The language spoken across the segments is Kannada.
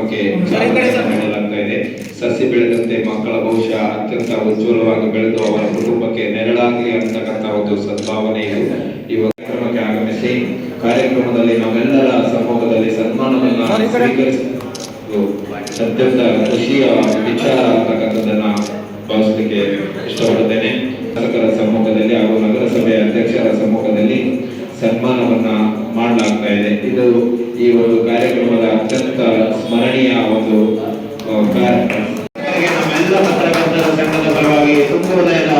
ಕಾರ್ಯಕ್ರಮಕ್ಕೆ ನೀಡಲಾಗ್ತಾ ಇದೆ. ಸಸಿ ಬೆಳೆದಂತೆ ಮಕ್ಕಳ ಭವಿಷ್ಯ ಅತ್ಯಂತ ಉಜ್ವಲವಾಗಿ ಬೆಳೆದು ಅವರ ಕುಟುಂಬಕ್ಕೆ ನೆರಳಾಗಲಿ ಅಂತಕ್ಕಂಥ ಒಂದು ಸದ್ಭಾವನೆ ಇದು. ಈ ಕಾರ್ಯಕ್ರಮಕ್ಕೆ ಆಗಮಿಸಿ ಕಾರ್ಯಕ್ರಮದಲ್ಲಿ ನಾವೆಲ್ಲರ ಸಮೂಹದಲ್ಲಿ ಸನ್ಮಾನವನ್ನು ಸ್ವೀಕರಿಸುವುದು ಅತ್ಯಂತ ಖುಷಿಯ ವಿಚಾರ ಅಂತಕ್ಕಂಥದ್ದನ್ನ ಭಾವಿಸಲಿಕ್ಕೆ ಇಷ್ಟಪಡುತ್ತೇನೆ ಶಾಸಕರ ಸಮ್ಮುಖದಲ್ಲಿ ಹಾಗೂ ನಗರಸಭೆಯ ಅಧ್ಯಕ್ಷರ ಸಮ್ಮುಖದಲ್ಲಿ ಸನ್ಮಾನವನ್ನ ಮಾಡಲಾಗ್ತಾ ಇದೆ ಇದು ಈ ಒಂದು ಕಾರ್ಯಕ್ರಮದ ಅತ್ಯಂತ ಸ್ಮರಣೀಯ ಒಂದು ಆ, ಕಾರ್ಯಕ್ರಮ ನಮ್ಮೆಲ್ಲ ಪತ್ರಕರ್ತರ ಸಂಘದ ಪರವಾಗಿ ತುಂಬ ಹೃದಯದ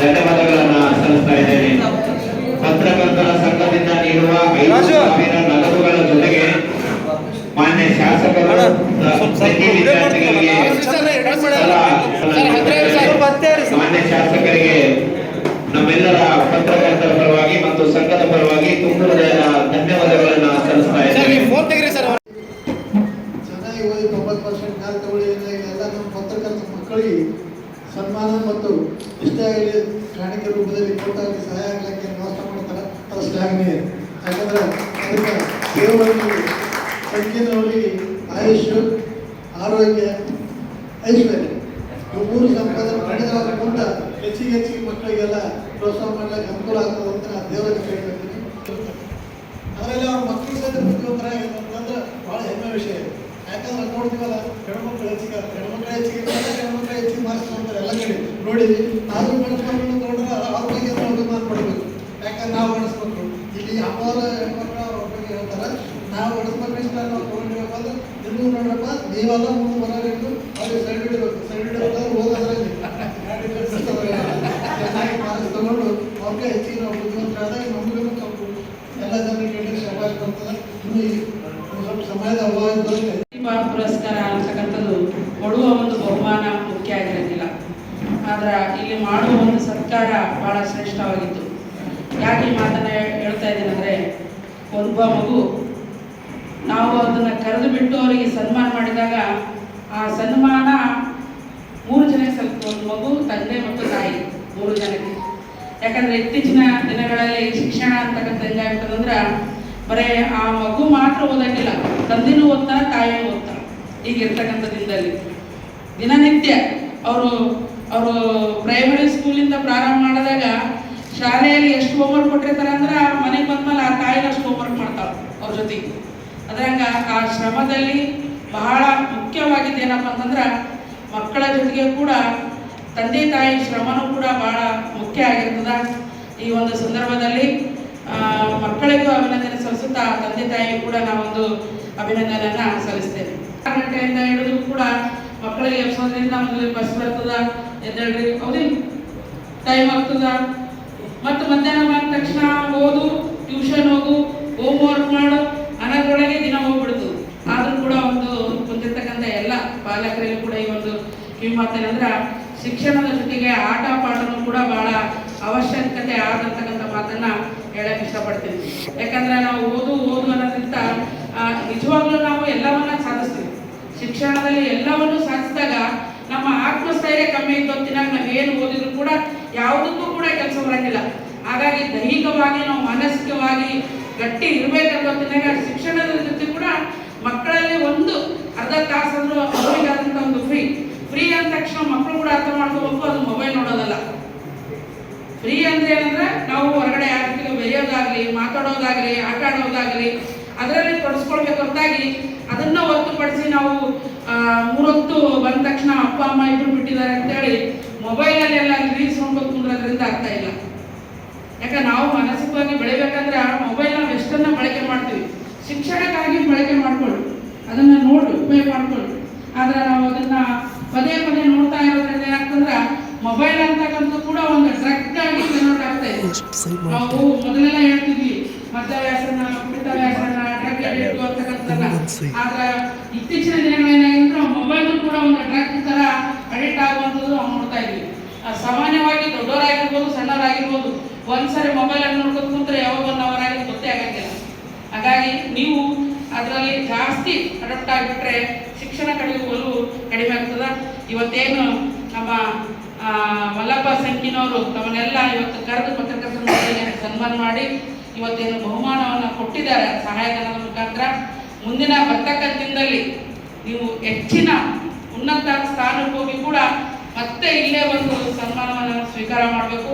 ಧನ್ಯವಾದಗಳನ್ನ ಸಲ್ಲಿಸ್ತಾ ಇದ್ದೇನೆ ಪತ್ರಕರ್ತರ ಸಂಘದಿಂದ ನೀಡುವ ಐದು ಸಾವಿರ ನಗದುಗಳ ಜೊತೆಗೆ ಮಾನ್ಯ ಶಾಸಕರು ಮಾನ್ಯ ಶಾಸಕರಿಗೆ ನಮ್ಮೆಲ್ಲರ ಪತ್ರಕರ್ತರ ಪರವಾಗಿ ಮತ್ತು ಸಂಘದ ಪರವಾಗಿ ತುಂಬ ಹೃದಯದ ಧನ್ಯವಾದಗಳನ್ನ ಸಲ್ಲಿಸ್ತಾ ಪತ್ರಕರ್ತ ಮಕ್ಕಳಿಗೆ ಸನ್ಮಾನ ಮತ್ತು ಇಷ್ಟ ಆಗಲಿ ಕಾಣಿಕೆ ರೂಪದಲ್ಲಿ ಕೊಟ್ಟಾಗಿ ಸಹಾಯ ಆಗಲಿಕ್ಕೆ ವ್ಯವಸ್ಥೆ ಮಾಡ್ತಾರೆ. ಅದು ಶ್ಲಾಘನೀಯ ಯಾಕಂದ್ರೆ ಅದಕ್ಕೆ ಸೇವೆಯಲ್ಲಿ ಸಂಕೀರ್ಣವರಿಗೆ ಆಯುಷ್ ಆರೋಗ್ಯ, ಐಶ್ವರ್ಯ. ಇವು ಮೂರು ಸಂಪಾದನೆ ಮಾಡಿದಾಗ ಮುಂದೆ ಹೆಚ್ಚಿಗೆ ಹೆಚ್ಚಿಗೆ ಮಕ್ಕಳಿಗೆಲ್ಲ ಪ್ರೋತ್ಸಾಹ ಮಾಡಲಿಕ್ಕೆ ಅನುಕೂಲ ಆಗ್ತದೆ ಅಂತ ನಾನು ದೇವರಿಗೆ ಕೇಳ್ಕೊಳ್ತೀನಿ. ಅದರಲ್ಲಿ ಅವ್ರ ಮಕ್ಕಳು ಬುದ್ಧಿವಂತರ ಅಂತಂದ್ರೆ ಭಾಳ ಹೆಮ್ಮೆ ವಿಷಯ. ಯಾಕಂದ್ರೆ ನೋಡ್ತೀವಲ್ಲ, ಹೆಣ್ಮಕ್ಳು ಹೆಚ್ಚಿಗೆ ಹೆಣ್ಮಕ್ಳು ಹೆಚ್ಚಿಗೆ ಹೆಣ್ಮಕ್ಳು ಹೆಚ್ಚಿಗೆ ಮಾರ್ಕ್ಸ್ ಎಲ್ಲ ಕಡೆ ನೋಡಿದ್ವಿ. ಆದ್ರೂ ಬೆಳೆಸ್ಕೊಂಡು ನೋಡಿದ್ರೆ ಅವ್ರ ಬಗ್ಗೆ ಯಾಕಂದ್ರೆ ನಾವು ಇಲ್ಲಿ ಬಗ್ಗೆ ಹೇಳ್ತಾರೆ? ನಾವು ನಾವು ತಗೊಂಡಿರ್ಬೇಕಂದ್ರೆ ಇನ್ನೂ ನೋಡಪ್ಪ ನೀವೆಲ್ಲ ಮುಂದೆ ಅವ್ರಿಗೆ ಸೈಡ್ ಹಿಡಬೇಕು ಸೈಡ್ ಚೆನ್ನಾಗಿ ಮಾರ್ಕ್ಸ್ ತಗೊಂಡು ಅವ್ರಿಗೆ ಸ್ವಲ್ಪ ಎಲ್ಲ ಜನರಿಗೆ ಹೇಳಿ ಶಬಾಷ್ ಬರ್ತದೆ. ಇನ್ನು ಸ್ವಲ್ಪ ಸಮಯದ ಅಭಾವ ಪುರಸ್ಕಾರ ಅಂತಕ್ಕಂಥದ್ದು ಕೊಡುವ ಒಂದು ಬಹುಮಾನ ಮುಖ್ಯ ಆಗಿರೋದಿಲ್ಲ. ಆದ್ರೆ ಇಲ್ಲಿ ಮಾಡುವ ಒಂದು ಸರ್ಕಾರ ಬಹಳ ಶ್ರೇಷ್ಠವಾಗಿತ್ತು. ಯಾಕೆ ಈ ಮಾತನ್ನ ಹೇಳ್ತಾ ಇದ್ದೀನಿ ಅಂದ್ರೆ, ಒಬ್ಬ ಮಗು ನಾವು ಅದನ್ನ ಕರೆದು ಬಿಟ್ಟು ಅವರಿಗೆ ಸನ್ಮಾನ ಮಾಡಿದಾಗ ಆ ಸನ್ಮಾನ ಮೂರು ಜನಕ್ಕೆ ಸ್ವಲ್ಪ, ಒಂದು ಮಗು, ತಂದೆ ಮತ್ತು ತಾಯಿ, ಮೂರು ಜನಕ್ಕೆ. ಯಾಕಂದರೆ ಇತ್ತೀಚಿನ ದಿನಗಳಲ್ಲಿ ಶಿಕ್ಷಣ ಅಂತಕ್ಕಂಥ ಹೆಂಗಾಗ್ತದಂದ್ರೆ ಬರೇ ಆ ಮಗು ಮಾತ್ರ ಓದಂಗಿಲ್ಲ ತಂದೆನೂ ಓದ್ತಾರ ತಾಯಿಯೂ ಓದ್ತಾರ ಈಗಿರ್ತಕ್ಕಂಥ ದಿನದಲ್ಲಿ. ದಿನನಿತ್ಯ, ಅವರು ಅವರು ಪ್ರೈಮರಿ ಸ್ಕೂಲಿಂದ ಪ್ರಾರಂಭ ಮಾಡಿದಾಗ ಶಾಲೆಯಲ್ಲಿ ಎಷ್ಟು ಹೋಮ್ವರ್ಕ್ ಕೊಟ್ಟಿರ್ತಾರೆ ಅಂದ್ರೆ ಮನೆಗೆ ಬಂದ್ಮೇಲೆ ಆ ತಾಯಿನ ಅಷ್ಟು ಹೋಮ್ವರ್ಕ್ ಮಾಡ್ತಾರೆ ಅವ್ರ ಜೊತೆಗೆ ಅದ್ರಂಗ ಆ ಶ್ರಮದಲ್ಲಿ ಬಹಳ ಮುಖ್ಯವಾಗಿದ್ದು ಏನಪ್ಪ ಅಂತಂದ್ರೆ ಮಕ್ಕಳ ಜೊತೆಗೆ ಕೂಡ ತಂದೆ ತಾಯಿ ಶ್ರಮನೂ ಕೂಡ ಬಹಳ ಮುಖ್ಯ ಆಗಿರ್ತದ. ಈ ಒಂದು ಸಂದರ್ಭದಲ್ಲಿ ಮಕ್ಕಳಿಗೂ ಅಭಿನಂದನೆ ಸಲ್ಲಿಸುತ್ತಾ ತಂದೆ ತಾಯಿ ಕೂಡ ನಾವೊಂದು ಅಭಿನಂದನೆಯನ್ನ ಸಲ್ಲಿಸ್ತೇವೆ. ಆರು ಗಂಟೆಯಿಂದ ಹಿಡಿದು ಕೂಡ ಮಕ್ಕಳಿಗೆ ಎಬ್ಸೋದ್ರಿಂದ ಒಂದು ಬಸ್ ಬರ್ತದ, ಎದ್ದೇಳ್ರಿ, ಹೌದಿಲ್ಲ? ಟೈಮ್ ಆಗ್ತದ. ಮತ್ತು ಮಧ್ಯಾಹ್ನ ಬಂದ ತಕ್ಷಣ ಓದು ಟ್ಯೂಷನ್ ಹೋಗು ಹೋಮ್ ವರ್ಕ್ ಮಾಡು ಅನ್ನೋದ್ರೊಳಗೆ ದಿನ ಹೋಗ್ಬಿಡ್ತು. ಆದರೂ ಕೂಡ ಒಂದು ಕುಂತಿರ್ತಕ್ಕಂಥ ಎಲ್ಲ ಪಾಲಕರಲ್ಲಿ ಕೂಡ ಈ ಒಂದು ಕಿವಿ ಮಾತೇನಂದ್ರ ಶಿಕ್ಷಣದ ಜೊತೆಗೆ ಆಟ ಪಾಠನೂ ಕೂಡ ಬಹಳ ಅವಶ್ಯಕತೆ ಆದಂತಕ್ಕಂಥ ಮಾತನ್ನ ಹೇಳಕ್ ಇಷ್ಟಪಡ್ತೀನಿ. ಯಾಕಂದ್ರೆ ನಾವು ಓದು ಓದು ಅನ್ನೋದ್ರಿಂದ ನಿಜವಾಗ್ಲೂ ನಾವು ಎಲ್ಲವನ್ನ ಸಾಧಿಸ್ತೀವಿ. ಶಿಕ್ಷಣದಲ್ಲಿ ಎಲ್ಲವನ್ನು ಸಾಧಿಸಿದಾಗ ನಮ್ಮ ಆತ್ಮಸ್ಥೈರ್ಯ ಕಮ್ಮಿ ಇದ್ದ ಹೊತ್ತಿನಾಗ ನಾವು ಏನು ಓದಿದ್ರು ಕೂಡ ಯಾವುದಕ್ಕೂ ಕೂಡ ಕೆಲಸ ಬರಂಗಿಲ್ಲ ಹಾಗಾಗಿ ದೈಹಿಕವಾಗಿ ನಾವು ಮಾನಸಿಕವಾಗಿ ಗಟ್ಟಿ ಇರಬೇಕಂತಂದಾಗ ಶಿಕ್ಷಣದ ಜೊತೆ ಕೂಡ ಮಕ್ಕಳಲ್ಲಿ ಒಂದು ಅರ್ಧ ತಾಸಾದ್ರೂ ಅವರಿಗಾದಂಥ ಒಂದು ಫ್ರೀ ಫ್ರೀ ಅಂದ ತಕ್ಷಣ ಮಕ್ಕಳು ಕೂಡ ಅರ್ಥ ಮಾಡ್ಕೋಬೇಕು, ಅದು ಮೊಬೈಲ್ ನೋಡೋದಲ್ಲ. ಫ್ರೀ ಅಂದ್ರೆ ಏನಂದ್ರೆ ನಾವು ಹೊರಗಡೆ ಯಾರಿಗೆ ಬೆರೆಯೋದಾಗ್ಲಿ, ಮಾತಾಡೋದಾಗ್ಲಿ, ಆಟ ಆಡೋದಾಗ್ಲಿ, ಅದರಲ್ಲಿ ತೊಡಸ್ಕೊಳ್ಬೇಕು ಹೊರತಾಗಿ ಅದನ್ನ ಹೊರತುಪಡಿಸಿ ನಾವು ಮೂರೊತ್ತು ಬಂದ ತಕ್ಷಣ ಅಪ್ಪ, ಅಮ್ಮ ಇಬ್ರು ಬಿಟ್ಟಿದ್ದಾರೆ ಅಂತೇಳಿ ಮೊಬೈಲಲ್ಲಿ ಎಲ್ಲ ರೀಲ್ಸ್ ನೋಡ್ಕೊಂಡು ಕುಂದ್ರೋದ್ರಿಂದ ಆಗ್ತಾ ಇಲ್ಲ. ಯಾಕಂದ್ರೆ ನಾವು ಮಾನಸಿಕವಾಗಿ ಬೆಳಿಬೇಕಂದ್ರೆ ನಾವು ಎಷ್ಟನ್ನ ಬಳಕೆ ಮಾಡ್ತೀವಿ. ಶಿಕ್ಷಣಕ್ಕಾಗಿ ಬಳಕೆ ಮಾಡ್ಕೊಳ್ಳಿ ಅದನ್ನ ನೋಡಿ ಉಪಯೋಗ ಮಾಡ್ಕೊಳ್ಳಿ ಆದ್ರೆ ನಾವು ಅದನ್ನ ಪದೇ ಪದೇ ನೋಡ್ತಾ ಇರೋದ್ರಿಂದ ಏನಾಗ್ತಂದ್ರೆ ಮೊಬೈಲ್ ಅಂತಕ್ಕಂಥದ್ದು ಕೂಡ ಒಂದು ಡ್ರಗ್ ಆಗಿ ಕನ್ವರ್ಟ್ ಆಗ್ತಾ ಇದೆ. ನಾವು ಮೊದಲೆಲ್ಲ ಹೇಳ್ತಿದ್ವಿ ಮದ್ಯ ವ್ಯಾಸನ ವ್ಯಾಸನ ಡ್ರಗ್ ಆದ್ರೆ ಇತ್ತೀಚಿನ ದಿನಗಳೇನಾಗಿದೆ ಮೊಬೈಲ್ ಕೂಡ ಒಂದು ಡ್ರಗ್ ತರ ಅಡಿಕ್ಟ್ ಆಗುವಂಥದ್ದು ನಾವು ನೋಡ್ತಾ ಇದ್ವಿ. ಆ, ಸಾಮಾನ್ಯವಾಗಿ ದೊಡ್ಡವರಾಗಿರ್ಬೋದು, ಸಣ್ಣವರಾಗಿರ್ಬೋದು, ಒಂದ್ಸರಿ ಮೊಬೈಲ್ ಅನ್ನು ನೋಡ್ಕೊಂಡು ಕೂತ್ರೆ ಯಾವಾಗ ಒಂದು ಅವರ್ ಆಗಿ ಗೊತ್ತೇ ಆಗಂಗಿಲ್ಲ ಹಾಗಾಗಿ ನೀವು ಅದರಲ್ಲಿ ಜಾಸ್ತಿ ಅಡಾಪ್ಟ್ ಆಗಿಬಿಟ್ರೆ ಶಿಕ್ಷಣ ಕಡೆಗೆ ಒಲವು ಕಡಿಮೆ ಆಗ್ತದೆ. ಇವತ್ತೇನು ನಮ್ಮ ಮಲ್ಲಪ್ಪ ಸಂಕಿನವರು ತಮ್ಮನ್ನೆಲ್ಲ ಇವತ್ತು ಕರೆದು ಪತ್ರಿಕಾ ಮಕ್ಕಳಿಗೆ ಸನ್ಮಾನ ಮಾಡಿ ಇವತ್ತೇನು ಬಹುಮಾನವನ್ನು ಕೊಟ್ಟಿದ್ದಾರೆ ಸಹಾಯಧನದ ಮುಖಾಂತರ, ಮುಂದಿನ ಬರ್ತಕ್ಕಂಥದಲ್ಲಿ ನೀವು ಹೆಚ್ಚಿನ ಉನ್ನತ ಸ್ಥಾನಕ್ಕೋಗಿ ಕೂಡ ಮತ್ತೆ ಇಲ್ಲೇ ಒಂದು ಸನ್ಮಾನವನ್ನು ಸ್ವೀಕಾರ ಮಾಡಬೇಕು.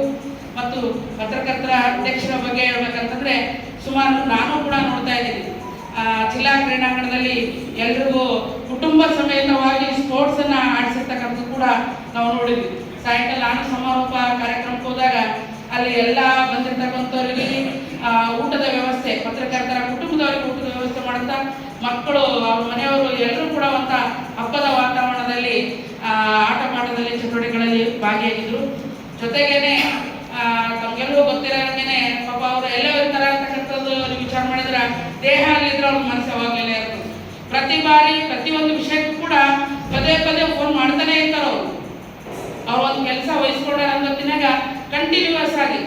ಮತ್ತು ಪತ್ರಕರ್ತರ ಅಧ್ಯಕ್ಷರ ಬಗ್ಗೆ ಹೇಳ್ಬೇಕಂತಂದ್ರೆ, ಸುಮಾರು ನಾನು ಕೂಡ ನೋಡ್ತಾ ಇದ್ದೀನಿ. ಜಿಲ್ಲಾ ಕ್ರೀಡಾಂಗಣದಲ್ಲಿ ಎಲ್ರಿಗೂ ಕುಟುಂಬ ಸಮೇತವಾಗಿ ಸ್ಪೋರ್ಟ್ಸ್ ಅನ್ನ ಆಡಿಸಿರ್ತಕ್ಕಂಥದ್ದು ಕೂಡ ನಾವು ನೋಡಿದ್ವಿ. ಸಾಯಂಕಾಲ ನಾನು ಸಮಾರೋಪ ಕಾರ್ಯಕ್ರಮಕ್ಕೆ ಹೋದಾಗ ಅಲ್ಲಿ ಎಲ್ಲ ಬಂದಿರ್ತಕ್ಕಂಥವ್ರಿಗೆ ಊಟದ ವ್ಯವಸ್ಥೆ, ಪತ್ರಕರ್ತರ ಕುಟುಂಬದವರಿಗೆ ಊಟದ ವ್ಯವಸ್ಥೆ ಮಾಡುತ್ತಾ, ಮಕ್ಕಳು, ಅವ್ರ ಮನೆಯವರು ಎಲ್ಲರೂ ಕೂಡ ಅಂತ ಹಬ್ಬದ ವಾತಾವರಣದಲ್ಲಿ ಆ, ಆಟ ಪಾಠದಲ್ಲಿ ಚಟುವಟಿಕೆಗಳಲ್ಲಿ ಭಾಗಿಯಾಗಿದ್ರು. ಜೊತೆಗೇನೆ ತಮ್ಗೆಲ್ಲೂ ಗೊತ್ತಿರೋಂಗೆ ಪಾಪ ಅವರು ಎಲ್ಲೋ ಇರ್ತಾರೆ ಅಂತಕ್ಕಂಥದ್ದು ವಿಚಾರ ಮಾಡಿದ್ರೆ ದೇಹ ಅಲ್ಲಿದ್ರೆ ಅವ್ರ ಮನಸ್ಸು ಯಾವಾಗಲೇ ಇರ್ತದೆ ಪ್ರತಿ ಬಾರಿ ಪ್ರತಿಯೊಂದು ವಿಷಯಕ್ಕೂ ಕೂಡ ಪದೇ ಪದೇ ಫೋನ್ ಮಾಡ್ತಾನೆ ಇರ್ತಾರೆ ಅವರು. ಅವ್ರು ಒಂದು ಕೆಲಸ ವಹಿಸ್ಕೊಂಡಾರ ಅನ್ನೋದಿನಾಗ ಕಂಟಿನ್ಯೂಸ್ ಆಗಿ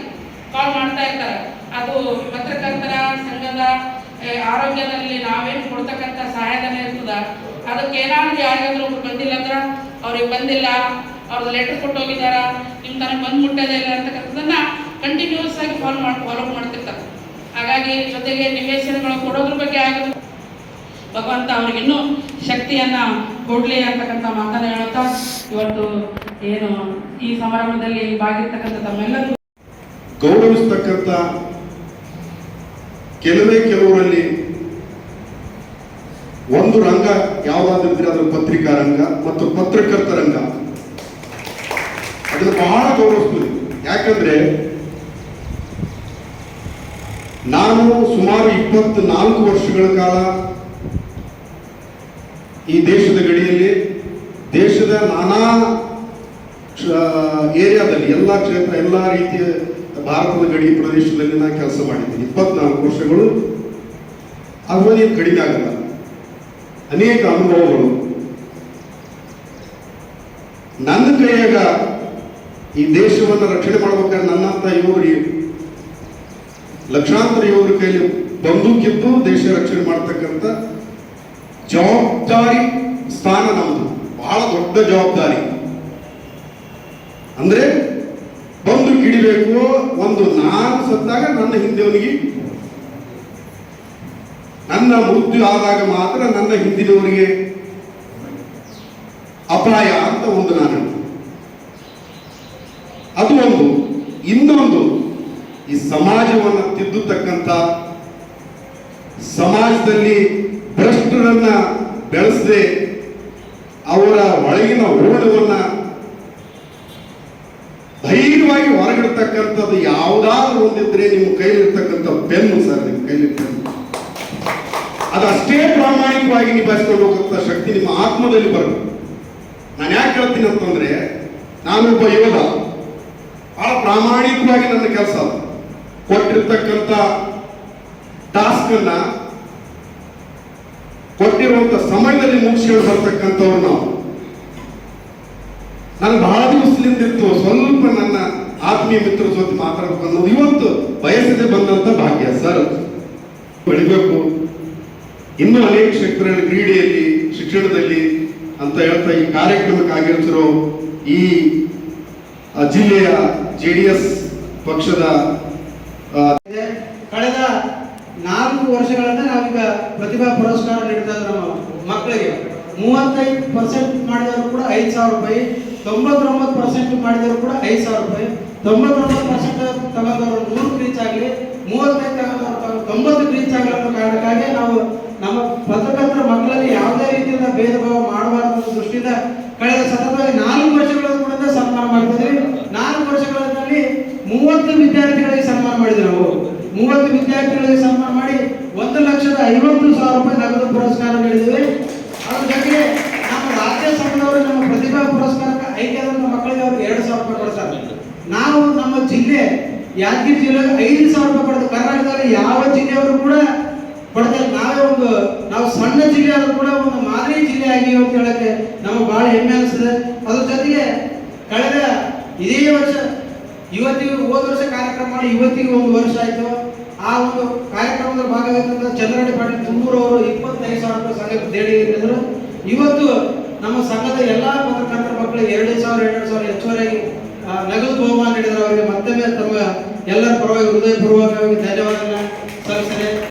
ಕಾಲ್ ಮಾಡ್ತಾ ಇರ್ತಾರೆ. ಅದು ಪತ್ರಕರ್ತರ ಸಂಘದ ಆರೋಗ್ಯದಲ್ಲಿ ನಾವೇನು ಕೊಡ್ತಕ್ಕಂಥ ಸಹಾಯಧನ ಇರ್ತದ ಅದಕ್ಕೆ ಏನಾದ್ರು ಯಾರಿಗಾದ್ರೂ ಬಂದಿಲ್ಲ ಅಂದ್ರೆ ಅವ್ರಿಗೆ ಬಂದಿಲ್ಲ, ಅವ್ರದ್ದು ಲೆಟರ್ ಕೊಟ್ಟು ನಿಮ್ ತನಕ ಬಂದ್ ಮುಟ್ಟದೇ ಇಲ್ಲ ಅಂತಕ್ಕಂಥದ್ದನ್ನ ಕಂಟಿನ್ಯೂಸ್ ಆಗಿ ಫಾಲೋ ಮಾಡಿ ಫಾಲೋ ಮಾಡ್ತಿರ್ತಾರೆ. ಹಾಗಾಗಿ ಜೊತೆಗೆ ನಿವೇಶನಗಳು ಕೊಡೋದ್ರ ಬಗ್ಗೆ ಆಗೋದು ಭಗವಂತ ಅವ್ರಿಗೆ ಇನ್ನೂ ಶಕ್ತಿಯನ್ನ ಕೊಡ್ಲಿ ಅಂತಕ್ಕಂಥ ಮಾತನ್ನ ಹೇಳುತ್ತಾ, ಇವತ್ತು ಏನು ಈ ಸಮಾರಂಭದಲ್ಲಿ ಭಾಗಿರ್ತಕ್ಕಂಥ ತಮ್ಮೆಲ್ಲರೂ ಗೌರವಿಸ್ತಕ್ಕಂಥ ಕೆಲವೇ ಕೆಲವರಲ್ಲಿ ಒಂದು ರಂಗ ಯಾವುದಾದ್ರಿದ್ರೆ ಅದರ ಪತ್ರಿಕಾ ರಂಗ ಮತ್ತು ಪತ್ರಕರ್ತ ರಂಗ. ಅದನ್ನು ಬಹಳ ಗೌರವಿಸ್ತೀವಿ ಯಾಕಂದ್ರೆ ನಾನು ಸುಮಾರು ಇಪ್ಪತ್ನಾಲ್ಕು ವರ್ಷಗಳ ಕಾಲ ಈ ದೇಶದ ಗಡಿಯಲ್ಲಿ, ದೇಶದ ನಾನಾ ಏರಿಯಾದಲ್ಲಿ, ಎಲ್ಲ ಕ್ಷೇತ್ರ, ಎಲ್ಲ ರೀತಿಯ ಭಾರತದ ಗಡಿ ಪ್ರದೇಶದಲ್ಲಿ ನಾನು ಕೆಲಸ ಮಾಡಿದ್ದೀನಿ. ಇಪ್ಪತ್ನಾಲ್ಕು ವರ್ಷಗಳು ಅವಧಿ ಕಡಿಮೆ ಆಗಲ್ಲ ಅನೇಕ ಅನುಭವಗಳು. ನನ್ನ ಕೈಯಾಗ ಈ ದೇಶವನ್ನು ರಕ್ಷಣೆ ಮಾಡ್ಬೇಕಾದ್ರೆ ನನ್ನಂತ ಇವರು. ಲಕ್ಷಾಂತರ ಯುವರ ಕೈಯಲ್ಲಿ ಬಂದೂಕಿದ್ದು ದೇಶ ರಕ್ಷಣೆ ಮಾಡ್ತಕ್ಕಂಥ ಜವಾಬ್ದಾರಿ ಸ್ಥಾನ ನಮ್ಮದು ಬಹಳ ದೊಡ್ಡ ಜವಾಬ್ದಾರಿ. ಅಂದ್ರೆ ಬಂದು ಹಿಡಿಬೇಕು ಒಂದು ನಾನು ಸತ್ತಾಗ ನನ್ನ ಹಿಂದಿನವನಿಗೆ ನನ್ನ ಮೃತ್ಯು ಆದಾಗ ಮಾತ್ರ ನನ್ನ ಹಿಂದಿನವರಿಗೆ ಅಪಾಯ ಅಂತ ಒಂದು ನಾನು. ಅದು ಒಂದು. ಇನ್ನೊಂದು, ಈ ಸಮಾಜವನ್ನು ತಿದ್ದುತಕ್ಕಂಥ ಸಮಾಜದಲ್ಲಿ ಭ್ರಷ್ಟರನ್ನ ಬೆಳೆಸದೆ ಅವರ ಒಳಗಿನ ಹೂಣವನ್ನ ಧೈರ್ಯವಾಗಿ ಹೊರಗಿಡ್ತಕ್ಕಂಥದ್ದು ಯಾವುದಾದ್ರೂ ಒಂದಿದ್ರೆ ನಿಮ್ಮ ಕೈಲಿರ್ತಕ್ಕಂಥ ಬೆನ್ನು ಸರ್, ನಿಮ್ಮ ಕೈಲಿರ್ತಕ್ಕಂಥ ಅದು ಅಷ್ಟೇ ಪ್ರಾಮಾಣಿಕವಾಗಿ ನಿಭಾಯಿಸ್ಕೊಂಡು ಹೋಗುವಂಥ ಶಕ್ತಿ ನಿಮ್ಮ ಆತ್ಮದಲ್ಲಿ ಬರಬೇಕು ನಾನು ಯಾಕೆ ಹೇಳ್ತೀನಿ ಅಂತಂದ್ರೆ ನಾನೊಬ್ಬ ಯೋಧ. ಬಹಳ ಪ್ರಾಮಾಣಿಕವಾಗಿ ನನ್ನ ಕೆಲಸ. ಕೊಟ್ಟಿರ್ತಕ್ಕಂಥ ಟಾಸ್ಕ್ ಅನ್ನ ಕೊಟ್ಟಿರುವಂತ ಸಮಯದಲ್ಲಿ ಮುಗಿಸ್ಕೊಂಡು ಬರ್ತಕ್ಕಂಥವ್ರು ನಾವು. ನಾನು ಬಹಳ ದಿವಸದಿಂದ ಇತ್ತು ಸ್ವಲ್ಪ ನನ್ನ ಆತ್ಮೀಯ ಮಿತ್ರರ ಜೊತೆ ಮಾತಾಡಬೇಕು ಅನ್ನೋದು ಇವತ್ತು ಬಯಸದೆ ಬಂದಂತ ಭಾಗ್ಯ, ಸರ್. ಬೆಳಿಬೇಕು. ಇನ್ನೂ ಅನೇಕ ಕ್ಷೇತ್ರಗಳಲ್ಲಿ ಕ್ರೀಡೆಯಲ್ಲಿ, ಶಿಕ್ಷಣದಲ್ಲಿ ಅಂತ ಹೇಳ್ತಾ ಈ ಕಾರ್ಯಕ್ರಮಕ್ಕೆ ಆಗಿರ್ತಿರೋ ಈ ಜಿಲ್ಲೆಯ ಜೆ ಡಿ ಎಸ್ ಪಕ್ಷದ. ಕಳೆದ ನಾಲ್ಕು ವರ್ಷಗಳಿಂದ ನಾವೀಗ ಪ್ರತಿಭಾ ಪುರಸ್ಕಾರ ನೀಡ್ತಾ ನಮ್ಮ ಮಕ್ಕಳಿಗೆ ಮೂವತ್ತೈದು ಪರ್ಸೆಂಟ್ ಮಾಡಿದವರು ಕೂಡ ಐದು ಸಾವಿರ ರೂಪಾಯಿ, ತೊಂಬತ್ತೊಂಬತ್ತು ಪರ್ಸೆಂಟ್ ಮಾಡಿದವರು ಕೂಡ ಐದು ಸಾವಿರ ರೂಪಾಯಿ, ತೊಂಬತ್ತೊಂಬತ್ತು ಪರ್ಸೆಂಟ್ ತಗೊಂಡವರು ನೂರು ರೀಚ್ ಆಗಲಿ, ಮೂವತ್ತೈದು ತಗೊಂಡವರು ತೊಂಬತ್ತು ರೀಚ್ ಆಗಲಿ ಅನ್ನೋ ಕಾರಣಕ್ಕಾಗಿ ನಾವು ನಮ್ಮ ಪತ್ರಕರ್ತರ ಮಕ್ಕಳಲ್ಲಿ ಯಾವುದೇ ರೀತಿಯಿಂದ ಭೇದ ಭಾವ ಮಾಡಬಾರದು ದೃಷ್ಟಿಯಿಂದ ಕಳೆದ ಸತತವಾಗಿ ನಾಲ್ಕು ವರ್ಷಗಳ ಕೂಡ ಸನ್ಮಾನ ಮಾಡ್ತಿದ್ವಿ. ನಾಲ್ಕು ವರ್ಷಗಳಲ್ಲಿ ಮೂವತ್ತು ವಿದ್ಯಾರ್ಥಿಗಳಿಗೆ ಸನ್ಮಾನ ಮಾಡಿದ್ರು ನಾವು. ಮೂವತ್ತು ವಿದ್ಯಾರ್ಥಿಗಳಿಗೆ ಸನ್ಮಾನ ಮಾಡಿ ಒಂದು ಲಕ್ಷದ ಐವತ್ತು ಸಾವಿರ ರೂಪಾಯಿ ನಗದು ಪುರಸ್ಕಾರ ನೀಡಿದ್ದೇವೆ ಅದ್ರ ಜೊತೆಗೆ ನಮ್ಮ ರಾಜ್ಯ ಸಂಘದವರು ನಮ್ಮ ಪ್ರತಿಭಾ ಪುರಸ್ಕಾರಕ್ಕೆ ಆಯ್ಕೆಯಾದಂತ ಮಕ್ಕಳಿಗೆ ಅವ್ರಿಗೆ ಎರಡು ಸಾವಿರ ರೂಪಾಯಿ ಕೊಡ್ತಾರೆ. ನಾವು ನಮ್ಮ ಜಿಲ್ಲೆ ಯಾದಗಿರಿ ಜಿಲ್ಲೆಗೆ ಐದು ಸಾವಿರ ರೂಪಾಯಿ ಪಡೆದು ಕರ್ನಾಟಕದಲ್ಲಿ ಯಾವ ಜಿಲ್ಲೆಯವರು ಕೂಡ ಇಲ್ಲ. ನಾವೇ ಒಂದು, ನಾವು ಸಣ್ಣ ಜಿಲ್ಲೆ ಆದ್ರೂ ಕೂಡ ಒಂದು ಮಾದರಿ ಜಿಲ್ಲೆ ಆಗಿ ಅಂತ ಹೇಳಕ್ಕೆ ನಮಗೆ ಬಹಳ ಹೆಮ್ಮೆ ಅನಿಸ್ತದೆ ಅದ್ರ ಜೊತೆಗೆ ಕಳೆದ ಇದೇ ವರ್ಷ, ಇವತ್ತಿಗೆ ಹೋದ ವರ್ಷ ಕಾರ್ಯಕ್ರಮ ಮಾಡಿ ಇವತ್ತಿಗೆ ಒಂದು ವರ್ಷ ಆಯ್ತು. ಆ ಒಂದು ಕಾರ್ಯಕ್ರಮದ ಭಾಗವಾಗಿದ್ದಂತ ಚಂದ್ರಡಿ ಪಾಟೀಲ್ ತುಮೂರು ಅವರು ಇಪ್ಪತ್ತೈದು ಸಾವಿರ ರೂಪಾಯಿ ಸಂಘಕ್ಕೆ ದೇಣಿಗೆ ಇವತ್ತು ನಮ್ಮ ಸಂಘದ ಎಲ್ಲ ಪತ್ರಕರ್ತರ ಮಕ್ಕಳಿಗೆ ಎರಡು ಸಾವಿರ ಎರಡು ಸಾವಿರ ಹೆಚ್ಚುವರಿಯಾಗಿ ನಗದು ಬಹುಮಾನ ನೀಡಿದ್ರು. ಅವರಿಗೆ ಮತ್ತೊಮ್ಮೆ ತಮ್ಮ ಎಲ್ಲರ ಪರವಾಗಿ, ಹೃದಯಪೂರ್ವಕವಾಗಿ ಧನ್ಯವಾದ ಸಲ್ಲಿಸ್ತೇನೆ